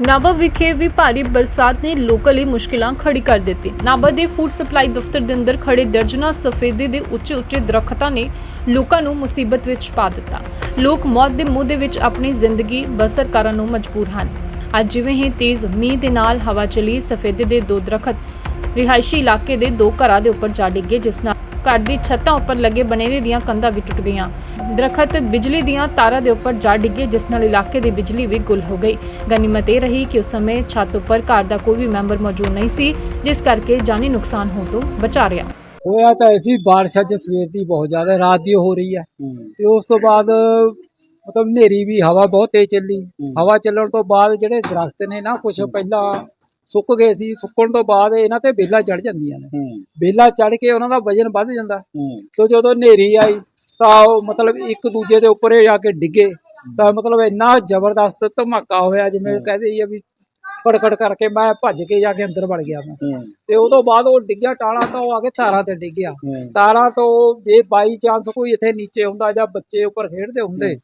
ਨਾਭਾ ਵਿਖੇ ਵੀ ਭਾਰੀ ਬਰਸਾਤ ਨੇ ਲੋਕਾਂ ਲਈ ਮੁਸ਼ਕਿਲਾਂ ਖੜੀ ਕਰ ਦਿੱਤੀ। ਨਾਭਾ ਦੇ ਫੂਡ ਸਪਲਾਈ ਦਫ਼ਤਰ ਦੇ ਅੰਦਰ ਖੜੇ ਦਰਜਨਾਂ ਸਫੇਦੇ ਦੇ ਉੱਚੇ ਉੱਚੇ ਦਰਖਤਾਂ ਨੇ ਲੋਕਾਂ ਨੂੰ ਮੁਸੀਬਤ ਵਿੱਚ ਪਾ ਦਿੱਤਾ। ਲੋਕ ਮੌਤ ਦੇ ਮੂੰਹ ਦੇ ਵਿੱਚ ਆਪਣੀ ਜ਼ਿੰਦਗੀ ਬਸਰ ਕਰਨ ਨੂੰ ਮਜਬੂਰ ਹਨ। ਅੱਜ ਜਿਵੇਂ ਹੀ ਤੇਜ਼ ਮੀਂਹ ਦੇ ਨਾਲ ਹਵਾ ਚਲੀ, ਸਫੇਦੇ ਦੇ ਦੋ ਦਰਖਤ ਰਿਹਾਇਸ਼ੀ ਇਲਾਕੇ ਦੇ ਦੋ ਘਰਾਂ ਦੇ ਉੱਪਰ ਜਾ ਡਿੱਗੇ, ਜਿਸ ਨਾਲ ਘਰ ਦੀ ਛੱਤਾਂ ਉੱਪਰ ਲੱਗੇ ਬਨੇਰੇ ਦੀਆਂ ਕੰਧਾਂ ਵੀ ਟੁੱਟ ਗਈਆਂ। ਦਰਖਤ ਬਿਜਲੀ ਦੀਆਂ ਤਾਰਾਂ ਦੇ ਉੱਪਰ ਜਾ ਡਿੱਗੇ ਜਿਸ ਨਾਲ ਇਲਾਕੇ ਦੀ ਬਿਜਲੀ ਵੀ ਗੁੱਲ ਹੋ ਗਈ। ਗਨੀਮਤ ਇਹ ਰਹੀ ਕਿ ਉਸ ਸਮੇਂ ਛੱਤ ਉੱਪਰ ਘਰ ਦਾ ਕੋਈ ਵੀ ਮੈਂਬਰ ਮੌਜੂਦ ਨਹੀਂ ਸੀ ਜਿਸ ਕਰਕੇ ਜਾਨੀ ਨੁਕਸਾਨ ਹੋਣ ਤੋਂ ਬਚਾ ਰਿਹਾ। ਹੋਇਆ ਤਾਂ ਐਸੀ ਬਾਰਿਸ਼ ਅੱਜ ਸਵੇਰ ਦੀ ਬਹੁਤ ਜ਼ਿਆਦਾ ਰਾਤ ਦੀ ਹੋ ਰਹੀ ਹੈ। ਤੇ ਉਸ ਤੋਂ ਬਾਅਦ ਮਤਲਬ ਹਨੇਰੀ ਵੀ ਹਵਾ ਬਹੁਤ ਤੇਜ਼ ਚੱਲੀ। ਹਵਾ ਚੱਲਣ ਤੋਂ ਬਾਅਦ ਜਿਹੜੇ ਦਰਖਤ ਨੇ ਨਾ ਕੁਝ ਪਹਿਲਾਂ ਸੁੱਕ ਗਏ ਸੀ ਸੁੱਕਣ ਤੋਂ ਬਾਅਦ ਇਹਨਾਂ ਤੇ ਬੇਲਾਂ ਚੜ ਜਾਂਦੀਆਂ ਨੇ। ਬੇਲਾਂ ਚੜ ਕੇ ਉਹਨਾਂ ਦਾ ਵਜਨ ਵੱਧ ਜਾਂਦਾ। ਤੋਂ ਜਦੋਂ ਹਨੇਰੀ ਆਈ ਤਾਂ ਉਹ ਮਤਲਬ ਇੱਕ ਦੂਜੇ ਦੇ ਉੱਪਰ ਆ ਕੇ ਡਿੱਗੇ। ਤਾਂ ਮਤਲਬ ਇੰਨਾ ਜ਼ਬਰਦਸਤ ਧਮਾਕਾ ਹੋਇਆ ਜਿਵੇਂ ਕਹਦੇ ਆ ਵੀ ਕੜਕੜ ਕਰਕੇ ਮੈਂ ਭੱਜ ਕੇ ਜਾ ਕੇ ਅੰਦਰ ਵੜ ਗਿਆ ਮੈਂ। ਤੇ ਤੋਂ ਬਾਅਦ ਉਹ ਡਿੱਗਿਆ ਟਾਲਾ ਤਾਂ ਉਹ ਆ ਕੇ ਤਾਰਾਂ ਤੇ ਡਿੱਗਿਆ। ਤਾਰਾਂ ਤੋਂ ਜੇ ਬਾਈ ਚਾਂਸ ਕੋਈ ਇੱਥੇ ਨੀਚੇ ਹੁੰਦਾ ਜਾਂ ਬੱਚੇ ਉੱਪਰ ਖੇਡਦੇ ਹੁੰਦੇ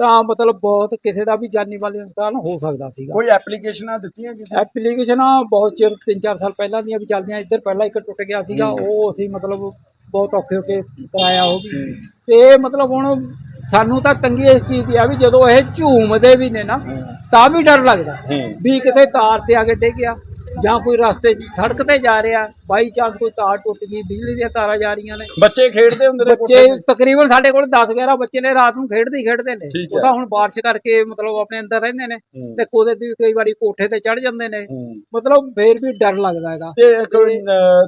ਤਾਂ ਮਤਲਬ ਬਹੁਤ ਕਿਸੇ ਦਾ ਵੀ ਜਾਨੀ ਵਾਲੇ ਨੁਕਸਾਨ ਹੋ ਸਕਦਾ ਸੀਗਾ। ਕੋਈ ਐਪਲੀਕੇਸ਼ਨਾਂ ਦਿੱਤੀਆਂ ਕਿਸੇ ਐਪਲੀਕੇਸ਼ਨਾਂ ਬਹੁਤ ਚਿਰ 3-4 ਸਾਲ ਪਹਿਲਾਂ ਦੀਆਂ ਵੀ ਚੱਲਦੀਆਂ ਇੱਧਰ ਪਹਿਲਾਂ ਇੱਕ ਟੁੱਟ ਗਿਆ ਸੀਗਾ ਉਹ ਅਸੀਂ ਮਤਲਬ ਬਹੁਤ ਔਖੇ ਹੋ ਕੇ ਕਰਾਇਆ ਉਹ ਵੀ। ਤੇ ਮਤਲਬ ਹੁਣ ਸਾਨੂੰ ਤਾਂ ਤੰਗੀ ਇਸ ਚੀਜ਼ ਦੀ ਆ ਵੀ ਜਦੋਂ ਇਹ ਝੂਮਦੇ ਵੀ ਨੇ ਨਾ ਤਾਂ ਵੀ ਡਰ ਲੱਗਦਾ ਵੀ ਕਿਤੇ ਤਾਰ ਤੇ ਆ ਕੇ ਡਿੱਗ ਗਿਆ। ਜਾਂ ਕੋਈ ਰਸਤੇ ਸੜਕ ਤੇ ਜਾ ਰਿਹਾ ਬਾਈ ਚਾਂਸ ਕੋਈ ਤਾਰ ਟੁੱਟ ਗਈ ਬਿਜਲੀ ਦੀਆਂ ਤਾਰਾਂ ਜਾ ਰਹੀਆਂ ਨੇ ਬੱਚੇ ਖੇਡਦੇ ਹੁੰਦੇ ਨੇ ਬੱਚੇ ਤੇ? ਤਕਰੀਬਨ ਸਾਡੇ ਕੋਲ 10 11 ਬੱਚੇ ਨੇ ਰਾਤ ਨੂੰ ਖੇਡਦੇ ਹੀ ਖੇਡਦੇ ਨੇ ਉਹ। ਤਾਂ ਹੁਣ ਬਾਰਿਸ਼ ਕਰਕੇ ਮਤਲਬ ਆਪਣੇ ਅੰਦਰ ਰਹਿੰਦੇ ਨੇ। ਤੇ ਕੋਦੇ ਦੀ ਕਈ ਵਾਰੀ ਕੋਠੇ ਤੇ ਚੜ ਜਾਂਦੇ ਨੇ। ਮਤਲਬ ਫੇਰ ਵੀ ਡਰ ਲੱਗਦਾ ਹੈਗਾ ਤੇ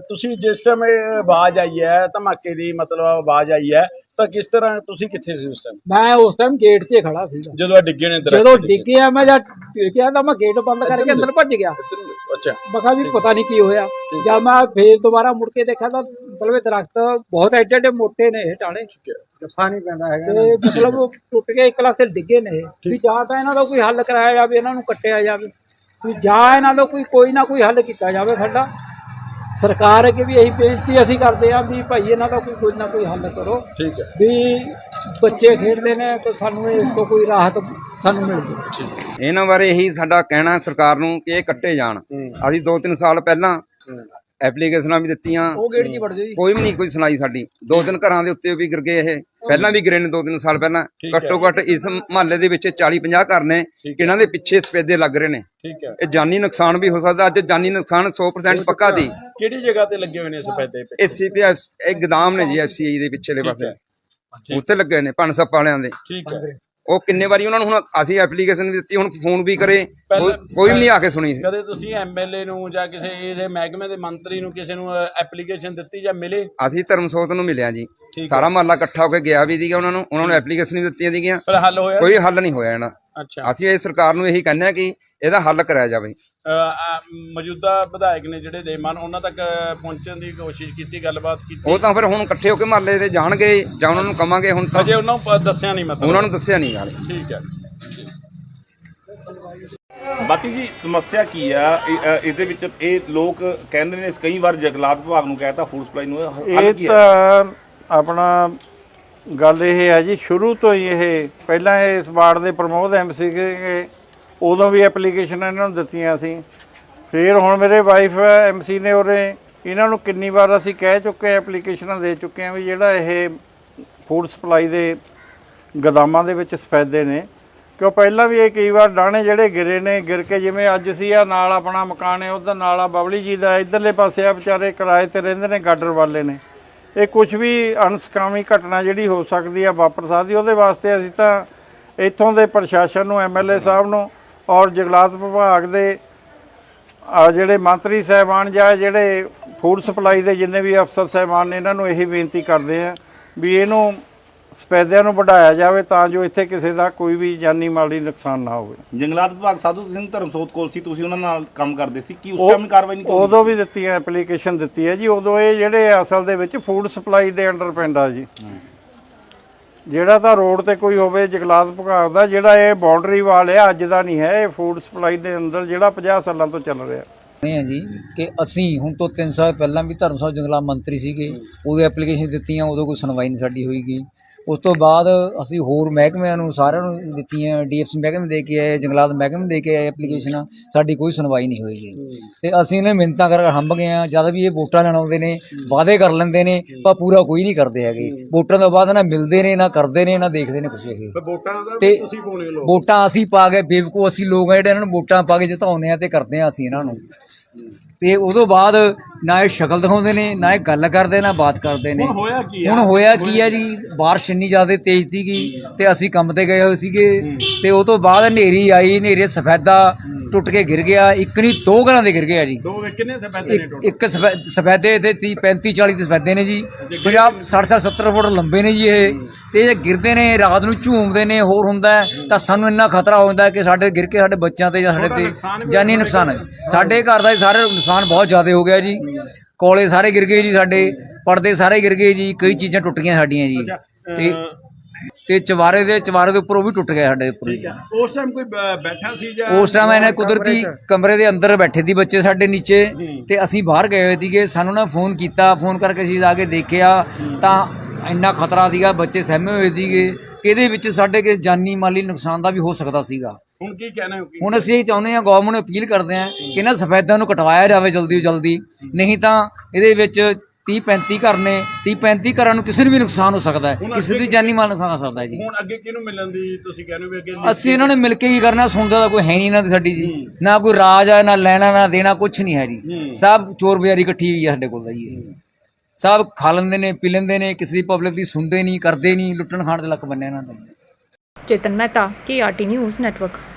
ਤੁਸੀਂ ਜਿਸ ਟਾਈਮ ਇਹ ਆਵਾਜ਼ ਆਈ ਹੈ ਧਮਾਕੇ ਦੀ ਮਤਲਬ ਆਵਾਜ਼ ਆਈ ਹੈ ਤਾਂ ਕਿਸ ਤਰ੍ਹਾਂ ਤੁਸੀਂ ਕਿੱਥੇ ਸੀ ਉਸ ਟਾਈਮ ਮੈਂ ਉਸ ਟਾਈਮ ਗੇਟ 'ਚ ਖੜਾ ਸੀਗਾ ਜਦੋਂ ਡਿੱਗੇ ਨੇ ਜਦੋਂ ਡਿੱਗੇ। ਡਿੱਗਿਆ ਮੈਂ ਜਦ ਡਿੱਗਿਆ ਤਾਂ ਮੈਂ ਗੇਟ ਬੰਦ ਕਰਕੇ ਅੰਦਰ ਭੱਜ ਗਿਆ ਅੱਛਾ। ਮੈਂ ਕਿਹਾ ਵੀ ਪਤਾ ਨਹੀਂ ਕੀ ਹੋਇਆ। ਜਦ ਮੈਂ ਫੇਰ ਦੁਬਾਰਾ ਮੁੜ ਕੇ ਦੇਖਿਆ ਤਾਂ ਮਤਲਬ ਇਹ ਦਰਖਤ ਬਹੁਤ ਐਡੇ ਐਡੇ ਮੋਟੇ ਨੇ ਇਹ ਟਾਣੇ ਜੱਫਾ ਨਹੀਂ ਪੈਂਦਾ ਹੈਗਾ ਤੇ ਮਤਲਬ ਉਹ ਟੁੱਟ ਕੇ ਇੱਕ ਲੱਖ ਤੇ ਡਿੱਗੇ ਨੇ ਇਹ। ਵੀ ਜਾਂ ਤਾਂ ਇਹਨਾਂ ਦਾ ਕੋਈ ਹੱਲ ਕਰਾਇਆ ਜਾਵੇ ਇਹਨਾਂ ਨੂੰ ਕੱਟਿਆ ਜਾਵੇ। ਵੀ ਜਾਂ ਇਹਨਾਂ ਦਾ ਕੋਈ ਕੋਈ ਨਾ ਕੋਈ ਹੱਲ ਕੀਤਾ ਜਾਵੇ ਸਾਡਾ। ਸਰਕਾਰ ਅੱਗੇ ਵੀ ਇਹੀ ਬੇਨਤੀ ਅਸੀਂ ਕਰਦੇ ਹਾਂ ਵੀ ਭਾਈ ਇਹਨਾਂ ਦਾ ਕੋਈ ਕੋਈ ਨਾ ਕੋਈ ਹੱਲ ਕਰੋ। ਠੀਕ ਹੈ। ਵੀ ਬੱਚੇ ਖੇਡਦੇ ਨੇ ਤਾਂ ਸਾਨੂੰ ਇਸ ਤੋਂ ਕੋਈ ਰਾਹਤ ਸਾਨੂੰ ਮਿਲ ਜੇ ਇਹਨਾਂ ਬਾਰੇ ਇਹੀ ਸਾਡਾ ਕਹਿਣਾ ਸਰਕਾਰ ਨੂੰ ਕਿ ਇਹ ਕੱਟੇ ਜਾਣ। ਅਸੀਂ 2-3 ਸਾਲ ਪਹਿਲਾਂ ਐਪਲੀਕੇਸ਼ਨਾਂ ਵੀ ਦਿੱਤੀਆਂ। ਉਹ 'ਚ ਹੀ ਵੜ ਜੀ। ਕੋਈ ਵੀ ਨਹੀਂ ਕੋਈ ਸੁਣਾਈ ਸਾਡੀ। ਦੋ ਤਿੰਨ ਘਰਾਂ ਦੇ ਉੱਤੇ ਵੀ ਗਿਰ ਗਏ ਇਹ। ਪਹਿਲਾਂ ਵੀ ਗਿਰੇ ਨੇ ਦੋ ਤਿੰਨ ਸਾਲ ਪਹਿਲਾਂ। ਘੱਟੋ ਘੱਟ ਇਸ ਮਹੱਲੇ ਦੇ ਵਿੱਚ 40-50 ਘਰ ਨੇ। ਇਹਨਾਂ ਦੇ ਪਿੱਛੇ ਸਫੇਦੇ ਲੱਗ ਰਹੇ ਨੇ। ਠੀਕ ਹੈ। ਇਹ ਜਾਨੀ ਨੁਕਸਾਨ ਵੀ ਹੋ ਸਕਦਾ। ਅੱਜ ਜਾਨੀ ਨੁਕਸਾਨ 100% ਪੱਕਾ ਦੀ। ਕਿਹੜੀ ਜਗ੍ਹਾ ਤੇ ਲੱਗੇ ਹੋਏ ਨੇ ਸਫੈਦੇ ਪੇ ਇਹ ਸੀਪੀਐਸ ਇਹ ਗਦਾਮ ਨੇ ਜੀ ਐਫਸੀਆਈ ਦੇ ਪਿੱਛੇਲੇ ਪਾਸੇ। ਉੱਥੇ ਲੱਗੇ ਨੇ ਪਨਸਪ ਵਾਲਿਆਂ ਦੇ। ਠੀਕ ਹੈ। ਉਹ ਕਿੰਨੇ ਵਾਰੀ ਉਹਨਾਂ ਨੂੰ ਹੁਣ ਅਸੀਂ ਐਪਲੀਕੇਸ਼ਨ ਵੀ ਦਿੱਤੀ ਹੁਣ ਫੋਨ ਵੀ ਕਰੇ ਕੋਈ- ਕੋਈ ਵੀ ਨਹੀਂ ਆ ਕੇ ਸੁਣੀ। ਕਦੇ ਤੁਸੀਂ ਐਮਐਲਏ ਨੂੰ ਜਾਂ ਕਿਸੇ ਇਹਦੇ ਮਹਿਕਮੇ ਦੇ ਮੰਤਰੀ ਨੂੰ ਕਿਸੇ ਨੂੰ ਐਪਲੀਕੇਸ਼ਨ ਦਿੱਤੀ ਜਾਂ ਮਿਲੇ? ਅਸੀਂ ਧਰਮਸੋਤ ਨੂੰ ਮਿਲਿਆ ਜੀ। ਠੀਕ ਹੈ। ਸਾਰਾ ਮਹੱਲਾ ਇਕੱਠਾ ਹੋ ਕੇ ਗਿਆ ਵੀ ਸੀਗਾ ਉਹਨਾਂ ਨੂੰ ਉਹਨਾਂ ਨੂੰ ਐਪਲੀਕੇਸ਼ਨ ਵੀ ਦਿੱਤੀਆਂ ਸੀਗੀਆਂ। ਪਰ ਹੱਲ ਹੋਇਆ ਕੋਈ ਹੱਲ ਨਹੀਂ ਹੋਇਆ ਇਹਨਾਂ ਅੱਛਾ। ਅਸੀਂ ਇਹ ਸਰਕਾਰ ਨੂੰ ਇਹੀ ਕਹਿੰਦੇ ਆ ਕਿ ਇਹਦਾ ਹੱਲ ਕਰਾਇਆ ਜਾਵੇ। ਅ, ਅ, ਮੌਜੂਦਾ ਵਿਧਾਇਕ ਨੇ ਜਿਹੜੇ ਦੇਮਨ ਉਹਨਾਂ ਤੱਕ ਪਹੁੰਚਣ ਦੀ ਕੋਸ਼ਿਸ਼ ਕੀਤੀ ਗੱਲਬਾਤ ਕੀਤੀ। ਉਹ ਤਾਂ ਫਿਰ ਹੁਣ ਇਕੱਠੇ ਹੋ ਕੇ ਮਹੱਲੇ ਤੇ ਜਾਣਗੇ ਜਾਂ ਉਹਨਾਂ ਨੂੰ ਕਵਾਂਗੇ ਹੁਣ ਤਾਂ ਅਜੇ ਉਹਨਾਂ ਨੂੰ ਪ- ਦੱਸਿਆ ਨਹੀਂ ਮਤਲਬ। ਉਹਨਾਂ ਨੂੰ ਦੱਸਿਆ ਨਹੀਂ ਯਾਰ। ਠੀਕ ਹੈ। ਬਾਕੀ ਜੀ ਸਮੱਸਿਆ ਕੀ ਆ? ਇਹ- ਅ, ਇਹਦੇ ਵਿੱਚ ਇਹ ਲੋਕ ਕਹਿੰਦੇ ਨੇ ਕਈ ਵਾਰ ਜੰਗਲਾਤ ਵਿਭਾਗ ਨੂੰ ਕਹਿਤਾ ਫੂਡ ਸਪਲਾਈ ਨੂੰ। ਇਹ ਹੱਲ ਇਹ ਕੀ ਹੈ? ਤਾਂ ਆਪਣਾ ਗੱਲ ਇਹ ਹੈ ਜੀ, ਸ਼ੁਰੂ ਤੋਂ ਹੀ ਇਹ, ਪਹਿਲਾਂ ਇਹ ਇਸ ਵਾਰਡ ਦੇ ਪ੍ਰਮੋਦ ਐਮਸੀ ਸੀਗੇ ਉਦੋਂ ਵੀ ਐਪਲੀਕੇਸ਼ਨ ਇਹਨਾਂ ਨੂੰ ਦਿੱਤੀਆਂ ਸੀ। ਫਿਰ ਹੁਣ ਮੇਰੇ ਵਾਈਫ ਐਮਸੀ ਨੇ ਉਰੇ, ਇਹਨਾਂ ਨੂੰ ਕਿੰਨੀ ਵਾਰ ਅਸੀਂ ਕਹਿ ਚੁੱਕੇ ਐਪਲੀਕੇਸ਼ਨਾਂ ਦੇ ਚੁੱਕੇ ਆ ਵੀ ਜਿਹੜਾ ਇਹ ਫੂਡ ਸਪਲਾਈ ਦੇ ਗਦਾਮਾਂ ਦੇ ਵਿੱਚ ਸਫੈਦੇ ਨੇ। ਕਿਉਂ ਪਹਿਲਾਂ ਵੀ ਇਹ ਕਈ ਵਾਰ ਡਾਣੇ ਜਿਹੜੇ ਗਿਰੇ ਨੇ, ਗਿਰ ਕੇ ਜਿਵੇਂ ਅੱਜ ਸੀ ਆ ਨਾਲ ਆਪਣਾ ਮਕਾਨ ਹੈ ਉਹਦਾ ਨਾਲ ਆ ਬਬਲੀ ਜੀ ਦਾ, ਇਧਰਲੇ ਪਾਸੇ ਆ ਵਿਚਾਰੇ ਕਿਰਾਏ ਤੇ ਰਹਿੰਦੇ ਨੇ, ਗਾਡਰ ਵਾਲੇ ਨੇ। ਇਹ ਕੁਝ ਵੀ ਅਨਸਕਾਮੀ ਘਟਨਾ ਜਿਹੜੀ ਹੋ ਸਕਦੀ ਆ ਵਾਪਰ ਸਕਦੀ, ਉਹਦੇ ਵਾਸਤੇ ਅਸੀਂ ਤਾਂ ਇੱਥੋਂ ਦੇ ਪ੍ਰਸ਼ਾਸਨ ਨੂੰ ਐਮਐਲਏ ਸਾਹਿਬ ਨੂੰ ਔਰ ਜੰਗਲਾਤ ਵਿਭਾਗ ਦੇ ਜਿਹੜੇ ਮੰਤਰੀ ਸਾਹਿਬਾਨ ਜਾਂ ਜਿਹੜੇ ਫੂਡ ਸਪਲਾਈ ਦੇ ਜਿੰਨੇ ਵੀ ਅਫਸਰ ਸਾਹਿਬਾਨ ਨੇ, ਇਹਨਾਂ ਨੂੰ ਇਹੀ ਬੇਨਤੀ ਕਰਦੇ ਆ ਵੀ ਇਹਨੂੰ ਸਪੈਦਿਆਂ ਨੂੰ ਵਧਾਇਆ ਜਾਵੇ ਤਾਂ ਜੋ ਇੱਥੇ ਕਿਸੇ ਦਾ ਕੋਈ ਵੀ ਜਾਨੀ ਮਾਲੀ ਨੁਕਸਾਨ ਨਾ ਹੋਵੇ। ਜੰਗਲਾਤ ਵਿਭਾਗ ਸਾਧੂ ਸਿੰਘ ਧਰਮਸੋਤ ਕੋਲ ਸੀ ਤੁਸੀਂ ਉਹਨਾਂ ਨਾਲ ਕੰਮ ਕਰਦੇ ਸੀ। ਕੀ ਉਸ ਟਾਈਮ ਕਾਰਵਾਈ ਨਹੀਂ ਕੀਤੀ? ਉਦੋਂ ਵੀ ਦਿੱਤੀ ਹੈ ਐਪਲੀਕੇਸ਼ਨ ਦਿੱਤੀ ਹੈ ਜੀ। ਉਦੋਂ ਇਹ ਜਿਹੜੇ ਅਸਲ ਦੇ ਵਿੱਚ ਫੂਡ ਸਪਲਾਈ ਦੇ ਅੰਡਰ ਪੈਂਦਾ ਜੀ। ਜਿਹੜਾ ਤਾਂ ਰੋਡ ਤੇ ਕੋਈ ਹੋਵੇ ਜੰਗਲਾਤ ਵਿਭਾਗ ਦਾ ਜਿਹੜਾ ਇਹ ਬਾਉਂਡਰੀ ਵਾਲ ਹੈ ਅੱਜ ਦਾ ਨਹੀਂ ਹੈ। ਇਹ ਫੂਡ ਸਪਲਾਈ ਦੇ ਅੰਦਰ ਜਿਹੜਾ 50 ਸਾਲਾਂ ਤੋਂ ਚੱਲ ਰਿਹਾ। ਰਹੇ ਹਾਂ ਜੀ ਕਿ ਅਸੀਂ ਹੁਣ ਤੋਂ 3 ਸਾਲ ਪਹਿਲਾਂ ਵੀ ਧਰਮਸਭਾ ਜੰਗਲਾ ਮੰਤਰੀ ਸੀਗੇ। ਉਦੋਂ ਐਪਲੀਕੇਸ਼ਨ ਦਿੱਤੀਆਂ ਉਦੋਂ ਕੋਈ ਸੁਣਵਾਈ ਨਹੀਂ ਸਾਡੀ ਹੋਈਗੀ ਉਸ ਤੋਂ ਬਾਅਦ ਅਸੀਂ ਹੋਰ ਮਹਿਕਮਿਆਂ ਨੂੰ ਸਾਰਿਆਂ ਨੂੰ ਦਿੱਤੀਆਂ ਡੀਐਫਸੀ ਮਹਿਕਮੇ ਦੇ ਕੇ ਆਏ ਜੰਗਲਾਤ ਮਹਿਕਮੇ ਦੇ ਕੇ ਆਏ ਐਪਲੀਕੇਸ਼ਨਾਂ ਸਾਡੀ ਕੋਈ ਸੁਣਵਾਈ ਨਹੀਂ ਹੋਈਗੀ ਤੇ ਅਸੀਂ ਇਹਨਾਂ ਮਿੰਤਾਂ ਕਰ ਹੰਬ ਗਏ ਆ ਜਦ ਵੀ ਇਹ ਵੋਟਾਂ ਲੈਣ ਆਉਂਦੇ ਨੇ ਵਾਅਦੇ ਕਰ ਲੈਂਦੇ ਨੇ ਪਰ ਪੂਰਾ ਕੋਈ ਨਹੀਂ ਕਰਦੇ ਹੈਗੇ। ਵੋਟਾਂ ਤੋਂ ਬਾਅਦ ਨਾ ਮਿਲਦੇ ਨੇ ਨਾ ਕਰਦੇ ਨੇ ਨਾ ਦੇਖਦੇ ਨੇ ਕੁਛ ਇਹ। ਤੇ ਵੋਟਾਂ ਅਸੀਂ ਪਾ ਕੇ ਬੇਵਕੂਫ ਅਸੀਂ ਲੋਕ ਆ ਜਿਹੜੇ ਇਹਨਾਂ ਨੂੰ ਵੋਟਾਂ ਪਾ ਕੇ ਜਿਤਾਉਂਦੇ ਆ ਤੇ ਕਰਦੇ ਆ ਅਸੀਂ ਇਹਨਾਂ ਨੂੰ। ਤੇ ਉਦੋਂ ਬਾਅਦ ਨਾ ਇਹ ਸ਼ਕਲ ਦਿਖਾਉਂਦੇ ਨੇ ਨਾ ਇਹ ਗੱਲ ਕਰਦੇ ਨਾ ਬਾਤ ਕਰਦੇ ਨੇ। ਹੁਣ ਹੋਇਆ ਕੀ ਹੈ ਹੁਣ ਹੋਇਆ ਕੀ ਹੈ ਜੀ? ਬਾਰਿਸ਼ ਇੰਨੀ ਜ਼ਿਆਦਾ ਤੇਜ਼ ਸੀਗੀ ਤੇ ਅਸੀਂ ਕੰਮ ਤੇ ਗਏ ਹੋਏ ਸੀਗੇ ਤੇ ਉਹ ਤੋਂ ਬਾਅਦ ਹਨੇਰੀ ਆਈ ਹਨੇਰੇ ਸਫੈਦਾ। ਟੁੱਟ ਕੇ ਗਿਰ ਗਿਆ ਇੱਕ ਨਹੀਂ ਦੋ ਘਰਾਂ ਦੇ ਗਿਰ ਗਿਆ ਜੀ। ਦੋ ਕਿੰਨੇ ਸਫੈਦੇ ਨੇ ਇੱਕ ਟੋਟਲ ਇੱਕ ਸਫੈ- ਸਫੈਦੇ ਤੇ 30 35 40 ਦੇ ਸਫੈਦੇ ਨੇ ਜੀ। 50 60 70 ਫੁੱਟ ਲੰਬੇ ਨੇ ਜੀ ਇਹ। ਤੇ ਇਹ ਗਿਰਦੇ ਨੇ ਰਾਤ ਨੂੰ ਝੂਮਦੇ ਨੇ ਹੋਰ ਹੁੰਦਾ ਹੈ, ਤਾਂ ਸਾਨੂੰ ਇੰਨਾ ਖਤਰਾ ਹੋ ਜਾਂਦਾ ਕਿ ਸਾਡੇ ਗਿਰ ਕੇ ਸਾਡੇ ਬੱਚਿਆਂ ਤੇ ਜਾਂ ਸਾਡੇ ਤੁਹਾਡਾ ਨੁਕਸਾਨ ਤੇ ਵੀ ਜਾਨੀ ਹੋਇਆ ਨੁਕਸਾਨ ਹੈ। ਸਾਡੇ ਘਰ ਦਾ ਸਾਰੇ ਨੁਕਸਾਨ ਬਹੁਤ ਜ਼ਿਆਦਾ ਹੋ ਗਿਆ ਜੀ। ਕੋਲੇ ਸਾਰੇ ਗਿਰ ਗਏ ਜੀ ਸਾਡੇ। ਪਰਦੇ ਸਾਰੇ ਗਿਰ ਗਏ ਜੀ। ਕਈ ਚੀਜ਼ਾਂ ਟੁੱਟ ਗਈਆਂ ਸਾਡੀਆਂ ਜੀ। ਤੇ ਤੇ ਚਵਾਰੇ ਦੇ ਚਵਾਰੇ ਦੇ ਉੱਪਰ ਉਹ ਵੀ ਟੁੱਟ ਗਿਆ ਸਾਡੇ ਉੱਪਰ ਜੀ ਉਸ ਟਾਈਮ ਕੋਈ ਬ- ਬੈਠਾ ਸੀ ਜਾਂ ਉਸ ਟਾਈਮ ਇਹਨੇ ਕੁਦਰਤੀ ਕਮਰੇ ਦੇ ਅੰਦਰ ਬੈਠੇ ਦੀ ਬੱਚੇ ਸਾਡੇ ਨੀਚੇ ਤੇ ਅਸੀਂ ਬਾਹਰ ਗਏ ਹੋਏ ਸੀਗੇ। ਸਾਨੂੰ ਨਾ ਫੋਨ ਕੀਤਾ। ਫੋਨ ਕਰਕੇ ਅਸੀਂ ਜਾ ਕੇ ਦੇਖਿਆ। ਤਾਂ ਇੰਨਾ ਖਤਰਾ ਸੀਗਾ। ਬੱਚੇ ਸਹਿਮੇ ਹੋਏ ਸੀਗੇ। ਕਿ ਇਹਦੇ ਵਿੱਚ ਸਾਡੇ ਕੇ ਜਾਨੀ ਮਾਲੀ ਨੁਕਸਾਨ ਦਾ ਵੀ ਹੋ ਸਕਦਾ ਸੀਗਾ। ਹੁਣ ਕੀ ਕਹਿਣਾ ਹੋ ਕੀ ਹੁਣ ਅਸੀਂ ਇਹ ਚਾਹੁੰਦੇ ਹਾਂ ਗਵਰਨਮੈਂਟ ਨੂੰ ਅਪੀਲ ਕਰਦੇ ਹਾਂ ਕਿ ਇਹਨਾਂ ਸਫੈਦਾਂ ਨੂੰ ਕਟਵਾਇਆ ਜਾਵੇ ਜਲਦੀ ਤੋਂ ਜਲਦੀ। ਨਹੀਂ ਤਾਂ ਇਹਦੇ ਵਿੱਚ 30 35 ਘਰ ਨੇ 30 35 ਘਰਾਂ ਨੂੰ ਕਿਸੇ ਨੂੰ ਵੀ ਨੁਕਸਾਨ ਹੋ ਸਕਦਾ ਹੈ ਕਿਸੇ ਦੀ ਜਾਨੀ ਮਾਲ ਨੁਕਸਾਨ ਹੋ ਸਕਦਾ ਹੈ ਜੀ। ਹੁਣ ਅੱਗੇ ਕਿਹਨੂੰ ਮਿਲਣ ਦੀ ਤੁਸੀਂ ਕਹਿੰਦੇ ਹੋ ਵੀ ਅੱਗੇ ਅਸੀਂ ਇਹਨਾਂ ਨੇ ਮਿਲ ਕੇ ਕੀ ਕਰਨਾ ਸੁਣਦਾ ਤਾਂ ਕੋਈ ਹੈ ਨਹੀਂ ਇਹਨਾਂ ਦੀ ਸਾਡੀ ਜੀ। ਨਾ ਕੋਈ ਰਾਜ ਆ ਨਾ ਲੈਣਾ ਨਾ ਦੇਣਾ ਕੁਝ ਨਹੀਂ ਹੈ ਜੀ। ਸਭ ਚੋਰ ਬਜ਼ਾਰੀ ਇਕੱਠੀ ਹੋਈ ਹੈ ਸਾਡੇ ਕੋਲ ਜੀ। ਸਭ ਖਾ ਲੈਂਦੇ ਨੇ ਪੀ ਲੈਂਦੇ ਨੇ ਕਿਸੇ ਦੀ ਪਬਲਿਕ ਦੀ ਸੁਣਦੇ ਨਹੀਂ ਕਰਦੇ ਨਹੀਂ ਲੁੱਟਣ ਖਾਣ ਦੇ ਲੱਕ ਬੰਨੇ ਇਹਨਾਂ ਦਾ। Chetan Mehta K RT news network